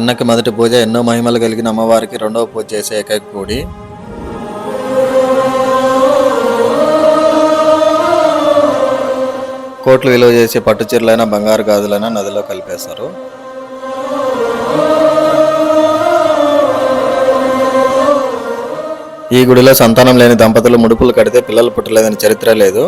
అన్నకి మొదటి పూజ ఎన్నో మహిమలు కలిగిన అమ్మవారికి రెండవ పూజ చేసే ఏకైక గుడి కోట్లు విలువ చేసే పట్టుచీరలైన బంగారు గాజులైన నదిలో కలిపేశారు. ఈ గుడిలో సంతానం లేని దంపతులు ముడుపులు కడితే పిల్లలు పుట్టలేదని చరిత్ర లేదు.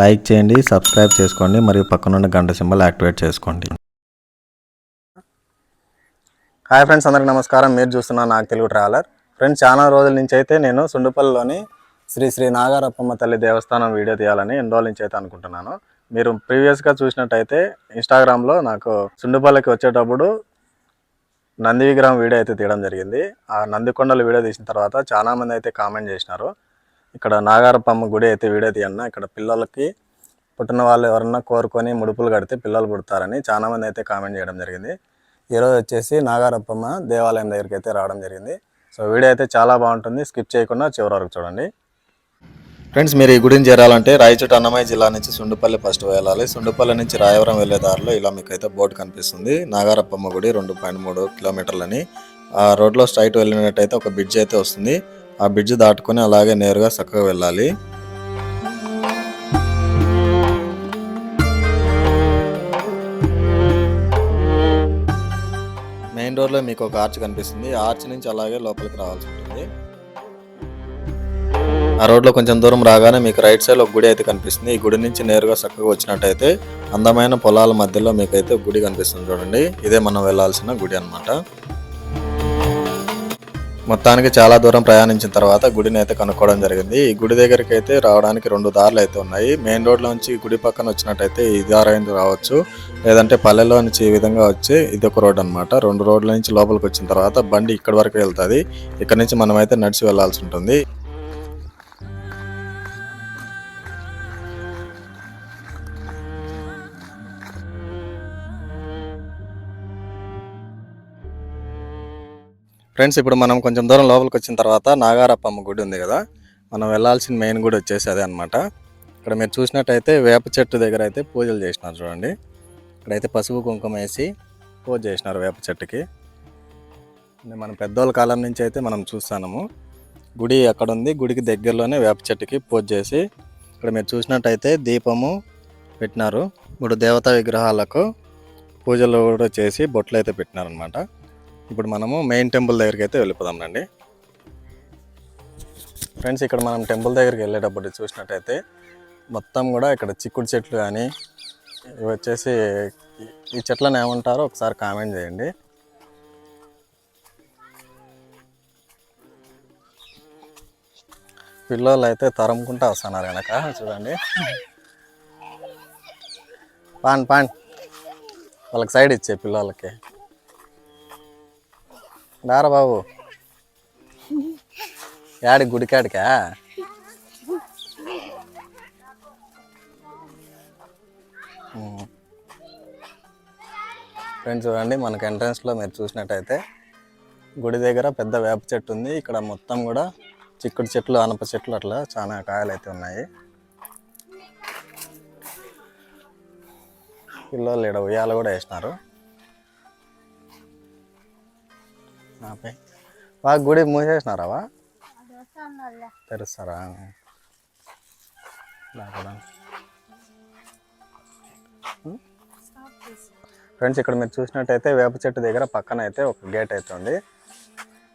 లైక్ చేయండి సబ్స్క్రైబ్ చేసుకోండి మరియు పక్కనున్న గంట సింబల్ యాక్టివేట్ చేసుకోండి. హాయ్ ఫ్రెండ్స్ అందరికి నమస్కారం. మీరు చూస్తున్న నాకు తెలుగు ట్రావెలర్. ఫ్రెండ్స్ చాలా రోజుల నుంచి అయితే నేను సుండుపల్లిలోని శ్రీ శ్రీ నాగారప్పమ్మ తల్లి దేవస్థానం వీడియో తీయాలని ఎన్ని రోజుల నుంచి అయితే అనుకుంటున్నాను. మీరు ప్రీవియస్గా చూసినట్టయితే ఇన్స్టాగ్రామ్లో నాకు సుండుపల్లికి వచ్చేటప్పుడు నంది విగ్రహం వీడియో అయితే తీయడం జరిగింది. ఆ నందికొండలు వీడియో తీసిన తర్వాత చాలా మంది అయితే కామెంట్ చేసినారు. ఇక్కడ నాగారప్పమ్మ గుడి అయితే వీడియో తీయన్న. ఇక్కడ పిల్లలకి పుట్టిన వాళ్ళు ఎవరన్నా కోరుకొని ముడుపులు కడితే పిల్లలు పుడతారని చాలామంది అయితే కామెంట్ చేయడం జరిగింది. ఈరోజు వచ్చేసి నాగారప్పమ్మ దేవాలయం దగ్గరికి అయితే రావడం జరిగింది. సో వీడియో అయితే చాలా బాగుంటుంది. స్కిప్ చేయకుండా చివరి వరకు చూడండి. ఫ్రెండ్స్ మీరు ఈ గుడిని చేరాలంటే రాయచోట అన్నమయ్య జిల్లా నుంచి సుండుపల్లి ఫస్ట్ వెళ్ళాలి. సుండుపల్లి నుంచి రాయవరం వెళ్ళే దారిలో ఇలా మీకు అయితే బోర్డు కనిపిస్తుంది. నాగారప్పమ్మ గుడి రెండు పాయింట్ మూడు కిలోమీటర్లని. ఆ రోడ్లో స్ట్రైట్ వెళ్ళినట్టయితే ఒక బ్రిడ్జ్ అయితే వస్తుంది. ఆ బ్రిడ్జ్ దాటుకొని అలాగే నేరుగా చక్కగా వెళ్ళాలి. మెయిన్ రోడ్లో మీకు ఒక ఆర్చ్ కనిపిస్తుంది. ఆర్చ్ నుంచి అలాగే లోపలికి రావాల్సి ఉంటుంది. ఆ రోడ్లో కొంచెం దూరం రాగానే మీకు రైట్ సైడ్ ఒక గుడి అయితే కనిపిస్తుంది. ఈ గుడి నుంచి నేరుగా చక్కగా వచ్చినట్టయితే అందమైన పొలాల మధ్యలో మీకైతే గుడి కనిపిస్తుంది చూడండి. ఇదే మనం వెళ్ళాల్సిన గుడి అన్నమాట. మొత్తానికి చాలా దూరం ప్రయాణించిన తర్వాత గుడిని అయితే కనుక్కోవడం జరిగింది. ఈ గుడి దగ్గరికి అయితే రావడానికి రెండు దారులు అయితే ఉన్నాయి. మెయిన్ రోడ్లో నుంచి గుడి పక్కన వచ్చినట్టయితే ఈ దారైంది రావచ్చు. లేదంటే పల్లెలో నుంచి ఈ విధంగా వచ్చి ఇది ఒక రోడ్ అన్నమాట. రెండు రోడ్ల నుంచి లోపలికి వచ్చిన తర్వాత బండి ఇక్కడ వరకు వెళ్తుంది. ఇక్కడ నుంచి మనం అయితే నడిచి వెళ్ళాల్సి ఉంటుంది. ఫ్రెండ్స్ ఇప్పుడు మనం కొంచెం దూరం లోపలికి వచ్చిన తర్వాత నాగారప్పమ్మ గుడి ఉంది కదా మనం వెళ్ళాల్సిన మెయిన్ గుడి వచ్చేసి అదే అనమాట ఇక్కడ మీరు చూసినట్టయితే వేప చెట్టు దగ్గర అయితే పూజలు చేసినారు చూడండి. ఇక్కడైతే పసుపు కుంకుమ వేసి పూజ చేసినారు వేప చెట్టుకి. మనం మన పెద్దోళ్ళ కాలం నుంచి అయితే మనం చూస్తాము గుడి అక్కడ ఉంది గుడికి దగ్గరలోనే వేప చెట్టుకి పూజ చేసి ఇక్కడ మీరు చూసినట్టయితే దీపము పెట్టినారు. ఇప్పుడు దేవతా విగ్రహాలకు పూజలు కూడా చేసి బొట్లు అయితే పెట్టినారనమాట ఇప్పుడు మనము మెయిన్ టెంపుల్ దగ్గరికి అయితే వెళ్ళిపోదామండి ఫ్రెండ్స్ ఇక్కడ మనం టెంపుల్ దగ్గరికి వెళ్ళేటప్పుడు చూసినట్టయితే మొత్తం కూడా ఇక్కడ చిక్కుడు చెట్లు కానీ ఇవి వచ్చేసి ఈ- ఈ చెట్లను ఏమంటారో ఒకసారి కామెంట్ చేయండి. పిల్లలు అయితే తరుముకుంటా వస్తున్నారు వెనక చూడండి. Pan pan. వాళ్ళకి సైడ్ ఇచ్చే పిల్లలకి. రారా బాబు. యాడి గుడికాడికా? ఫ్రెండ్స్ చూడండి మనకు ఎంట్రన్స్లో మీరు చూసినట్టయితే గుడి దగ్గర పెద్ద వేప చెట్టు ఉంది. ఇక్కడ మొత్తం కూడా చిక్కుడు చెట్లు అనప చెట్లు అట్లా చాలా కాయలు అయితే ఉన్నాయి. పిల్లలు ఇక్కడ ఉయ్యాలు కూడా వేసినారు. బాగా గుడి మూసేసినారావా? తెరుస్తారా? ఫ్రెండ్స్ ఇక్కడ మీరు చూసినట్టయితే వేప చెట్టు దగ్గర పక్కన అయితే ఒక గేట్ అయితే ఉంది.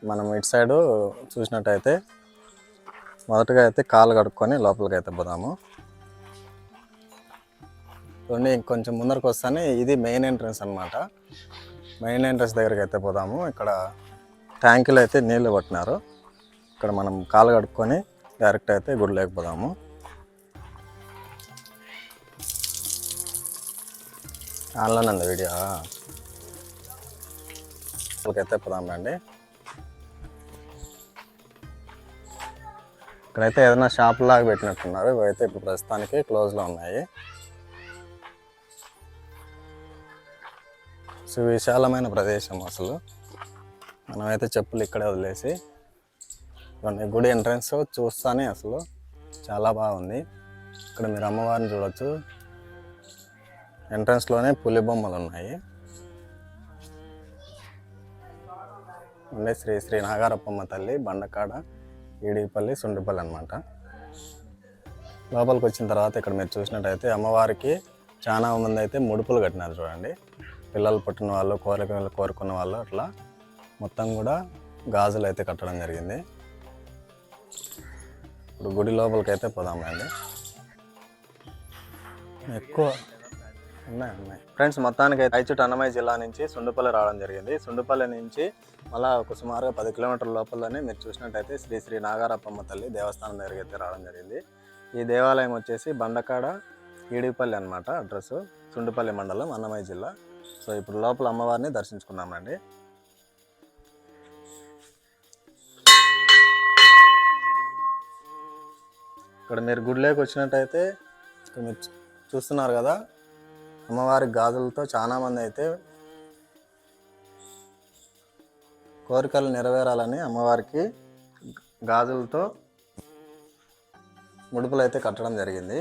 మనం ఇటు సైడు చూసినట్టయితే మొదటగా అయితే కాలు కడుక్కొని లోపలికి అయితే పోదాము. చూడండి ఇంకొంచెం ముందరకు వస్తానే ఇది మెయిన్ ఎంట్రన్స్ అన్నమాట. మెయిన్ ఎంట్రన్స్ దగ్గరికి అయితే పోదాము. ఇక్కడ ట్యాంకులు అయితే నీళ్ళు పట్టినారు ఇక్కడ మనం కాలు కడుక్కొని డైరెక్ట్ అయితే గుడి లేకపోదాము ఆన్లైన్ ఉంది వీడియో. అయితే పోదాం రండి. ఇక్కడైతే ఏదైనా షాప్ లాగా పెట్టినట్టున్నారు. ఇవైతే ఇప్పుడు ప్రస్తుతానికి క్లోజ్లో ఉన్నాయి. సువిశాలమైన ప్రదేశం అసలు. మనమైతే చెప్పులు ఇక్కడే వదిలేసి ఇవన్నీ గుడి ఎంట్రన్స్ చూస్తానే అసలు. చాలా బాగుంది. ఇక్కడ మీరు అమ్మవారిని చూడొచ్చు. ఎంట్రన్స్లోనే పులి బొమ్మలు ఉన్నాయి. ఉండే శ్రీ శ్రీ నాగారప్పమ్మ తల్లి బండకాడ ఈడిపల్లి సుండిపల్లి అనమాట లోపలికి వచ్చిన తర్వాత ఇక్కడ మీరు చూసినట్టయితే అమ్మవారికి చాలా మంది అయితే ముడుపులు కట్టినారు చూడండి. పిల్లలు పుట్టిన వాళ్ళు కోరికలు కోరుకున్న వాళ్ళు అట్లా మొత్తం కూడా గాజులు అయితే కట్టడం జరిగింది. ఇప్పుడు గుడి లోపలికైతే అయితే పోదామండి ఎక్కువ ఉన్నాయి ఉన్నాయి. ఫ్రెండ్స్ మొత్తానికి అయితే అన్నమయ్య జిల్లా నుంచి సుండుపల్లి రావడం జరిగింది. సుండుపల్లి నుంచి మళ్ళా ఒక సుమారుగా పది కిలోమీటర్ల లోపలనే మీరు చూసినట్టయితే శ్రీ శ్రీ నాగారప్పమ్మ తల్లి దేవస్థానం దగ్గరికి అయితే రావడం జరిగింది. ఈ దేవాలయం వచ్చేసి బండకాడ ఈడిపల్లి అనమాట అడ్రస్ సుండుపల్లి మండలం అన్నమయ్య జిల్లా. సో ఇప్పుడు లోపల అమ్మవారిని దర్శించుకున్నామండి ఇక్కడ మీరు గుడిలోకి వచ్చినట్టయితే ఇక్కడ మీరు చూస్తున్నారు కదా అమ్మవారి గాజులతో చాలా మంది అయితే కోరికలు నెరవేరాలని అమ్మవారికి గాజులతో ముడుపులు అయితే కట్టడం జరిగింది.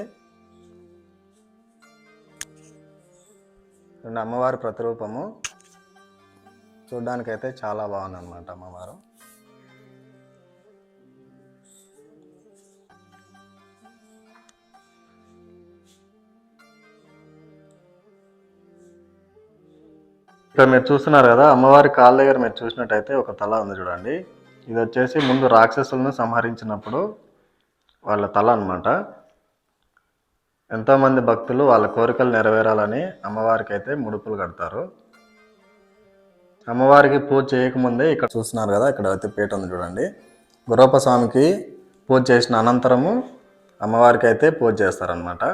రెండు అమ్మవారి ప్రతిరూపము చూడ్డానికైతే చాలా బాగుంది అన్నమాట అమ్మవారు. ఇక్కడ మీరు చూస్తున్నారు కదా అమ్మవారి కాళ్ళ దగ్గర మీరు చూసినట్టయితే ఒక తల ఉంది చూడండి. ఇది వచ్చేసి ముందు రాక్షసులను సంహరించినప్పుడు వాళ్ళ తల అనమాట ఎంతోమంది భక్తులు వాళ్ళ కోరికలు నెరవేరాలని అమ్మవారికి అయితే ముడుపులు కడతారు. అమ్మవారికి పూజ చేయకముందే ఇక్కడ చూస్తున్నారు కదా ఇక్కడ అయితే పీట ఉంది చూడండి. గురప్ప స్వామికి పూజ చేసిన అనంతరము అమ్మవారికి అయితే పూజ చేస్తారనమాట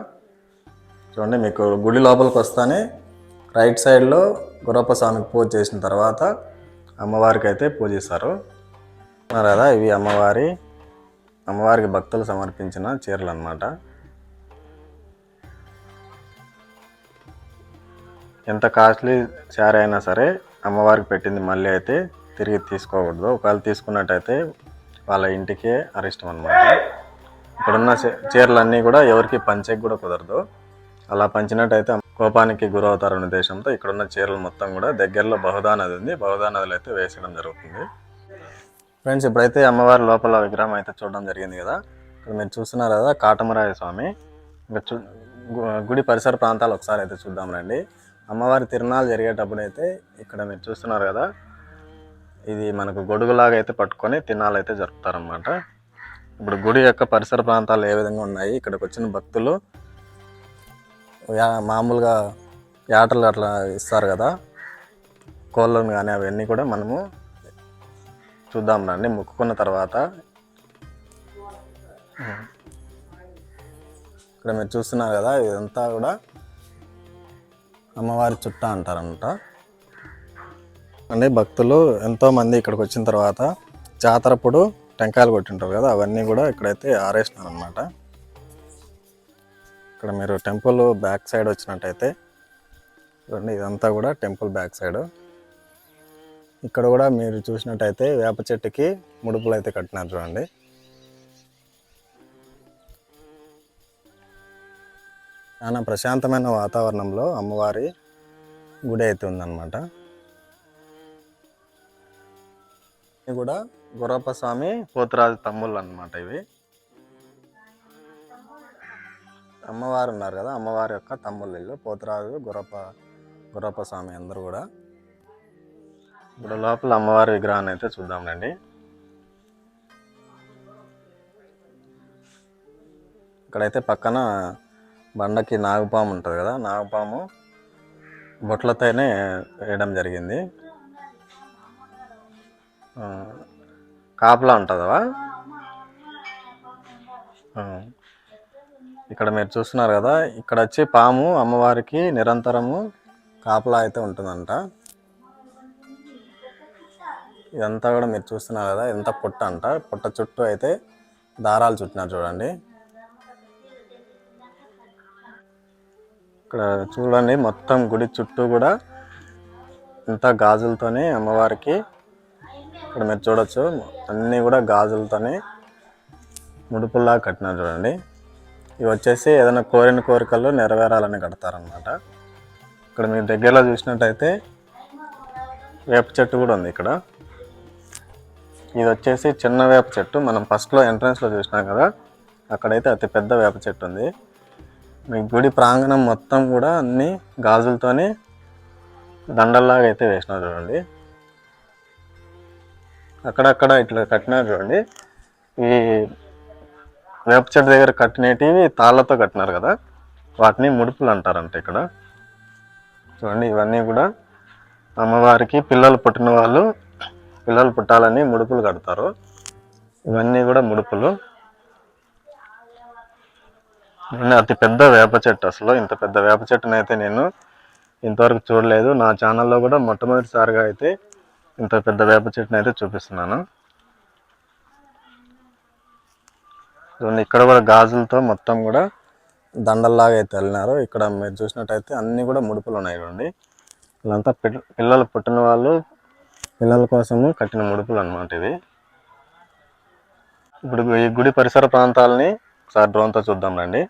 చూడండి మీకు గుడి లోపలికి వస్తానే రైట్ సైడ్లో గురప్ప స్వామికి పూజ చేసిన తర్వాత అమ్మవారికి అయితే పూజిస్తారు కదా ఇవి అమ్మవారి అమ్మవారికి భక్తులు సమర్పించిన చీరలు అన్నమాట ఎంత కాస్ట్లీ శారీ అయినా సరే అమ్మవారికి పెట్టింది మళ్ళీ అయితే తిరిగి తీసుకోకూడదు. ఒకవేళ తీసుకున్నట్టయితే వాళ్ళ ఇంటికే అరిష్టం అనమాట ఇక్కడున్న చీ- చీరలన్నీ కూడా ఎవరికి పంచేకి కూడా కుదరదు. అలా పంచినట్టయితే కోపానికి గురవుతారనే ఉద్దేశంతో ఇక్కడున్న చీరలు మొత్తం కూడా దగ్గరలో బహుదా నది ఉంది. బహుదా నదిలో అయితే వేసడం జరుగుతుంది. ఫ్రెండ్స్ ఇప్పుడైతే అమ్మవారి లోపల విగ్రహం అయితే చూడడం జరిగింది కదా. ఇక్కడ మీరు చూస్తున్నారు కదా కాటమరాయ స్వామి. ఇంకా చూ గుడి పరిసర ప్రాంతాలు ఒకసారి అయితే చూద్దాం రండి. అమ్మవారి తిరునాలు జరిగేటప్పుడు అయితే ఇక్కడ మీరు చూస్తున్నారు కదా ఇది మనకు గొడుగులాగా అయితే పట్టుకొని తిరునాళ్ళు అయితే జరుపుతారనమాట ఇప్పుడు గుడి యొక్క పరిసర ప్రాంతాలు ఏ విధంగా ఉన్నాయి ఇక్కడికి వచ్చిన భక్తులు మామూలుగా యాటలు అట్లా ఇస్తారు కదా. కోళ్ళను కానీ అవన్నీ కూడా మనము చూద్దాం రండి. మొక్కుకున్న తర్వాత. ఇక్కడ మీరు చూస్తున్నారు కదా ఇదంతా కూడా అమ్మవారి చుట్ట అంటారంట. అంటే భక్తులు ఎంతోమంది ఇక్కడికి వచ్చిన తర్వాత జాతరప్పుడు టెంకాయలు కొట్టింటారు కదా అవన్నీ కూడా ఇక్కడైతే ఆరేసినారు అనమాట ఇక్కడ మీరు టెంపుల్ బ్యాక్ సైడ్ వచ్చినట్టయితే చూడండి ఇదంతా కూడా టెంపుల్ బ్యాక్ సైడ్. ఇక్కడ కూడా మీరు చూసినట్టయితే వేప చెట్టుకి ముడుపులు అయితే కట్టినారు చూడండి. చాలా ప్రశాంతమైన వాతావరణంలో అమ్మవారి గుడి అయితే ఉందన్నమాట. ఇది కూడా గురప్ప స్వామి పోతురాజు తమ్ముళ్ళు అనమాట ఇవి. అమ్మవారు ఉన్నారు కదా అమ్మవారి యొక్క తమ్ముళ్ళు పోతురాజు గురప్ప గురప్ప స్వామి అందరూ కూడా. ఇప్పుడు లోపల అమ్మవారి విగ్రహాన్ని అయితే చూద్దాంనండి ఇక్కడైతే పక్కన బండకి నాగుపాము ఉంటుంది కదా నాగుపాము బొట్లతోనే వేయడం జరిగింది. కాపలా ఉంటుందా ఇక్కడ మీరు చూస్తున్నారు కదా ఇక్కడ వచ్చి పాము అమ్మవారికి నిరంతరము కాపలా అయితే ఉంటుందంట. ఇదంతా కూడా మీరు చూస్తున్నారు కదా ఎంత పుట్ట అంట. పుట్ట చుట్టూ అయితే దారాలు చుట్టినారు చూడండి. ఇక్కడ చూడండి మొత్తం గుడి చుట్టూ కూడా ఇంత గాజులతోనే అమ్మవారికి ఇక్కడ మీరు చూడొచ్చు అన్నీ కూడా గాజులతోనే ముడుపుల్లా కట్టినారు చూడండి. ఇవి వచ్చేసి ఏదైనా కోరిన కోరికలు నెరవేరాలని కడతారనమాట ఇక్కడ మీరు దగ్గరలో చూసినట్టయితే వేప చెట్టు కూడా ఉంది ఇక్కడ. ఇది వచ్చేసి చిన్న వేప చెట్టు. మనం ఫస్ట్లో ఎంట్రన్స్లో చూసినాం కదా అక్కడైతే అతి పెద్ద వేప చెట్టు ఉంది. మీ గుడి ప్రాంగణం మొత్తం కూడా అన్ని గాజులతోనే దండల్లాగా అయితే వేసినారు చూడండి. అక్కడక్కడ ఇట్లా కట్టినారు చూడండి. ఈ వేప చెట్టు దగ్గర కట్టినటివి తాళ్ళతో కట్టినారు కదా? వాటిని ముడుపులు అంటారంట ఇక్కడ. చూడండి ఇవన్నీ కూడా అమ్మవారికి పిల్లలు పుట్టిన వాళ్ళు పిల్లలు పుట్టాలని ముడుపులు కడతారు. ఇవన్నీ కూడా ముడుపులు. అతి పెద్ద వేప చెట్టు అసలు. ఇంత పెద్ద వేప చెట్టునైతే అయితే నేను ఇంతవరకు చూడలేదు. నా ఛానల్లో కూడా మొట్టమొదటిసారిగా అయితే ఇంత పెద్ద వేప చెట్టునైతే అయితే చూపిస్తున్నాను. చూడండి ఇక్కడ కూడా గాజులతో మొత్తం కూడా దండల్లాగా అయితే వెళ్ళినారు ఇక్కడ మీరు చూసినట్టయితే అన్ని కూడా ముడుపులు ఉన్నాయి చూడండి వీళ్ళంతా పిల్లలు పుట్టిన వాళ్ళు పిల్లల కోసము కట్టిన ముడుపులు అన్నమాట ఇది ఇప్పుడు ఈ గుడి పరిసర ప్రాంతాలని ఒకసారి డ్రోన్తో చూద్దాం రండి.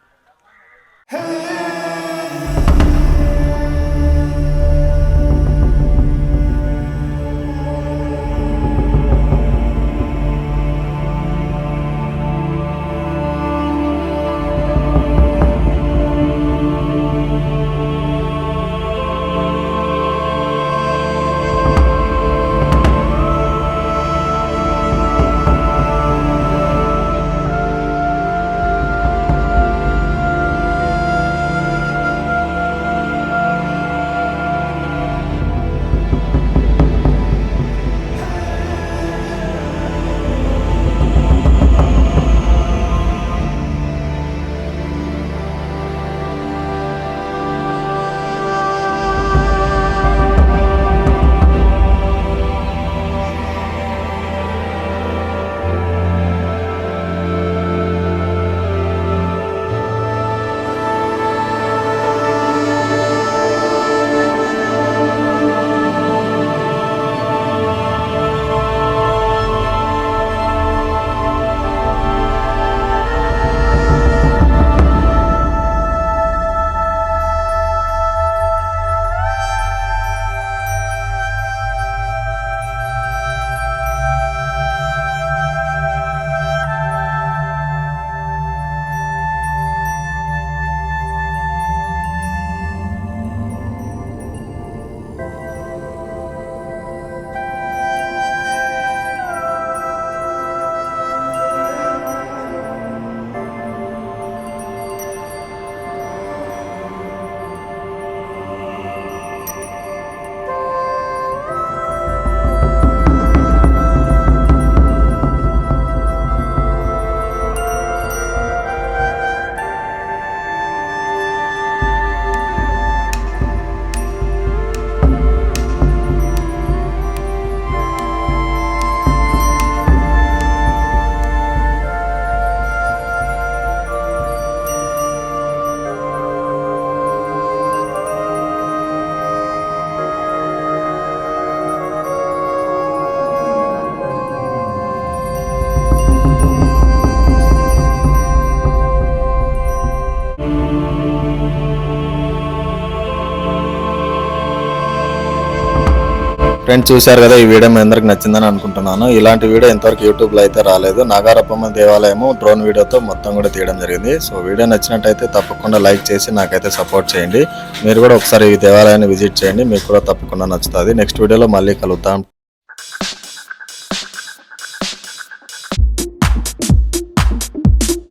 ఫ్రెండ్స్ చూశారు కదా ఈ వీడియో మీ అందరికి నచ్చిందని అనుకుంటున్నాను. ఇలాంటి వీడియో ఇంతవరకు యూట్యూబ్లో అయితే రాలేదు. నాగారప్పమ్మ దేవాలయము డ్రోన్ వీడియోతో మొత్తం కూడా తీయడం జరిగింది. సో వీడియో నచ్చినట్టయితే తప్పకుండా లైక్ చేసి నాకైతే సపోర్ట్ చేయండి. మీరు కూడా ఒకసారి ఈ దేవాలయాన్ని విజిట్ చేయండి. మీకు కూడా తప్పకుండా నచ్చుతుంది. నెక్స్ట్ వీడియోలో మళ్ళీ కలుద్దాం.